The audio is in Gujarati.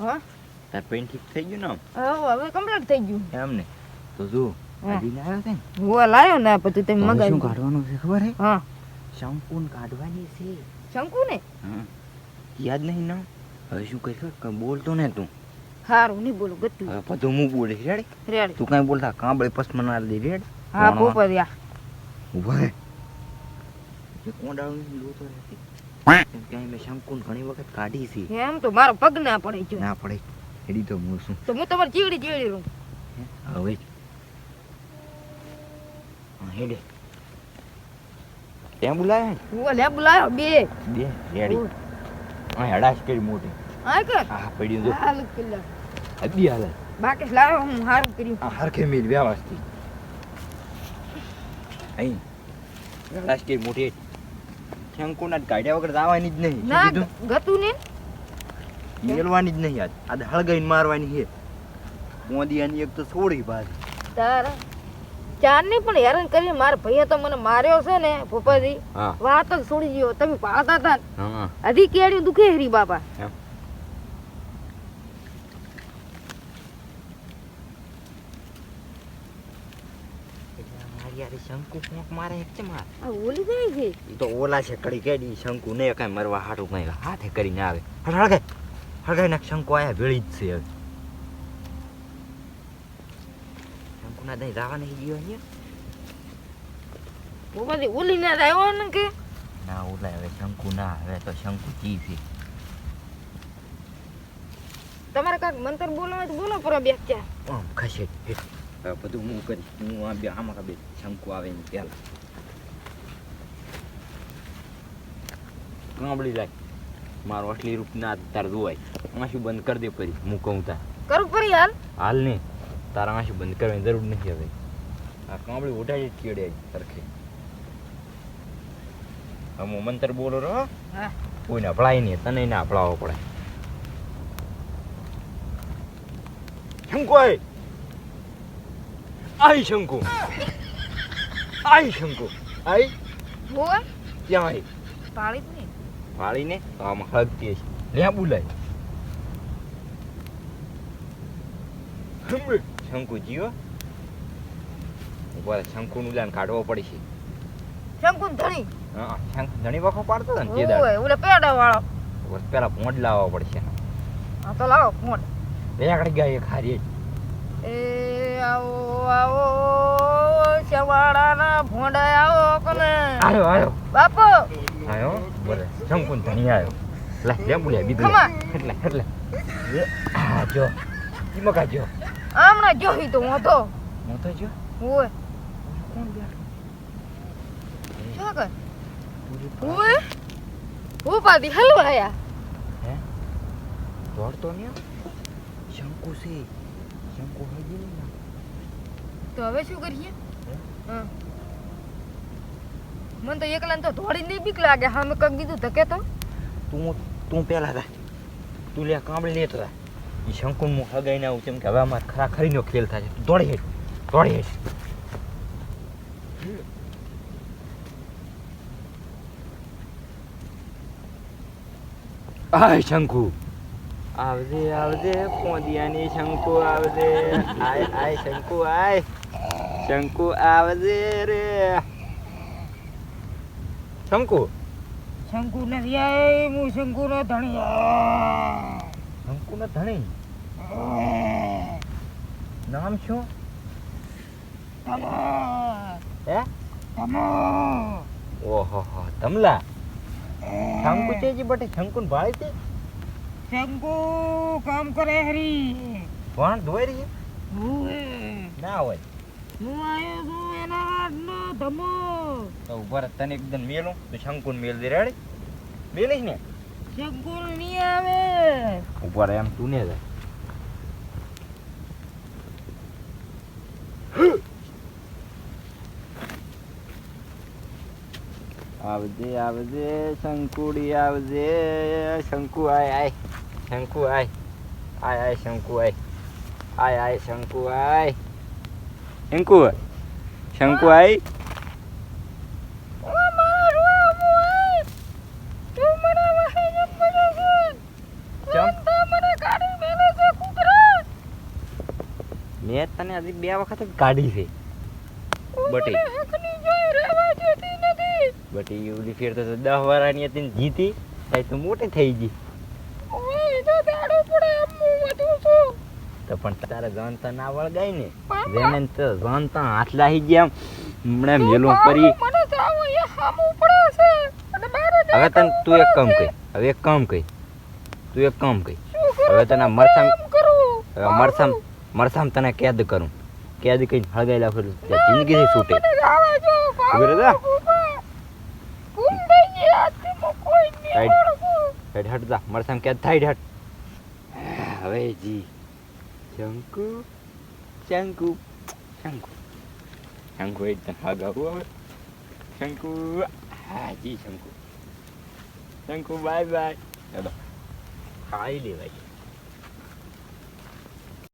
હા. તાર પેન ઠીક થઈ ગયું ને આમ? હવે કમ્પ્લીટ થઈ ગયું. એમ ને? તો જો. હજી લાવ્યો ને હું લાયો ને બધું તમે હવે શું મગાવ્યું કાઢવાનું છે ખબર હે? હા. શંકુન કાઢવાની છે. શંકુ ને? હા. યાદ નહીં ના? હવે શું કહે ખબર? કંઈ બોલતો ને તું. હારું નહીં બોલું ગતું હવે બધું હું બોલીશ રેડી રેડી તું કાંઈ બોલતા કાંબળે પસમના દે રેડ હા પોપરિયા ઊભા રહે એ કોંડાળું લોતો રહેતી એમ કે મેં શંકુન ઘણી વખત કાઢી છે. એમ તો મારો પગ ના પડે જો. ના પડે. એડી તો હું શું તો હું તમારે જીવડી જીવડી રહું. હવે હેડે. ત્યાં બોલાયા હું લે લાયો બે. બે રેડી. હા હડાશ કરી મોટી. હા કર હા પડ્યું જો. હાલ કિલ્લા. હદી હાલે. બાકી હું હારું કર્યું. આ હરખે મિલ વ્યવસ્થિત અહીં. હડાશ કરી મોટી શંકુના કાઢ્યા વગર જવાની જ નહીં. ના ગતું ને? મેલવાની જ નહીં આજ. આજ હળગાઈને મારવાની છે. મોદિયાની એક તો છોડી બાદ તારા ચાર ને પણ હેરાન કરીને મારા ભાઈએ તો મને માર્યો છે ને ભોપાજી. હા. વાત જ છોડી ગયો તમે પાડતા હતા હજી કેડ્યું દુખે હરી બાપા. એમ. શંકુ કોક મારે એક છે માર. આ ઓલી જાય છે? ઈ તો ઓલા છે કડી કેડી શંકુ ને કઈ મરવા હાટું કઈ હાથે કરીને આવે. હળગે હળગે ને શંકુ આયા ભેળી જ છે હવે. શંકુ ના દઈ જવા નહીં ગયો અહીંયા. ભૂપાજી ઓલી ના આવ્યો ને કે? ના ઓલા હવે શંકુ ના હવે તો શંકુ જી છે. તમારે કાક મંતર બોલવા તો બોલો પર બે ચાર ખસેડ ખસે બધું હું કરી હું આ બે આમાં બે શંકુ આવે ને પેલા કાંબળી લાગ મારો આટલી રૂપ ના તાર જોવાય આંસુ બંધ કરી દે પરી હું કહું તાર કરું ફરી હાલ હાલ ને તારા આંસુ બંધ કરવાની જરૂર નથી હવે આ કાંબળી ઉઠાડી જ ચીડે સરખે હવે હું મંતર બોલો રહો કોઈને અભળાય નહીં તને ના અભળાવવો પડે શું આય આય શંકુ. શંકુ. ક્યાં બોલાય. શંકુ જીવો ઊભા રહે, શંકુનું લાન કાઢવો પડશે શંકુ ધણી. હા શંકુ વખત પાડતો ને તે દાડે. ઓલે પેડા વાળો પેલા ભોંડ લાવવા પડશે. હા તો લાવો બે આગળ ગયા એક હારી એ આવો આવો શવાડાના ભોંડા આવો કને. આયો આયો. બાપો. આયો બોલે શંકુન ધણી આવ્યો લે લે બોલ્યા બીજું એટલે એટલે. આ જો જોઈ તો હું તો હું તો જો? હોય કોણ બેઠો? શું કર? હે દોડતો ને શંકુ છે શંકુ હજી નહીં તો હવે શું કરીએ? હા? મને તો એકલા તો દોડી નહીં બીક લાગે. હા મેં કંઈક દીધું ધકે તો. તું તું પેલા જા. તું લે કામળી લેતો જા. એ શંકુન મુખ હગાઈને આવું કેમ કે હવે અમારે ખરા ખરીનો ખેલ થાય છે. તું દોડી હેઠ દોડી હેઠ આય શંકુ. આવજે આવજે પોંદિયાની શંકુ આવજે. આય આય શંકુ આય. શંકુ આવજે રે. શંકુ? શંકુ નથી આય હું શંકુ નો ધણી. શંકુ ના ધણી? નામ શું? હે? ઓહો તમલા શંકુ છે જી બટે? શંકુન ભાળી છે? શંકુ કામ કરે હરી. ભણ ધોઈ રહી? હું ના હોય. હું આયો છું એના હાથનો ધમો. તો ઊભા તને એકદમ મેલું. તો શંકુન મેલ દે રેડી મેલીશ ને? શંકુ નહીં આવે. ઊભા એમ તું ને જાય. આવજે આવજે શંકુડી આવજે. શંકુ આય આય. શંકુ આય. આય આય શંકુ આય. આય આય શંકુ આય. શંકુ શંકુ આય. મેં તને હજી બે વખત કાઢી છે. બટી. બટી એવડી ફેર તો દસ વાળાની હતી જીતી. તું મોટી થઈ ગઈ. પણ તારે જાન તો ના વળગાય ને. જેને તો જાન તો હાથ લાહી ગયા હમણાં મેલું મારે હવે તને તું એક કામ કહી હવે એક કામ કહી તું એક કામ કહી હવે તને મરસામ, હવે મરસામ મરસામ તને કેદ કરું. કેદ કઈ હળગાઈ લાખું જિંદગીથી છૂટે. હટ જા. જો. મરસામ કેદ થાય હટ હવે આજથી હું કોઈ નહીં Right. ઓળખું હેડ હટ જા મરસામ કેદ થાય હેડ હવે જી શંકુ શંકુ શંકુ શંકુ એ તને હગાવું હવે શંકુ હા જી શંકુ શંકુ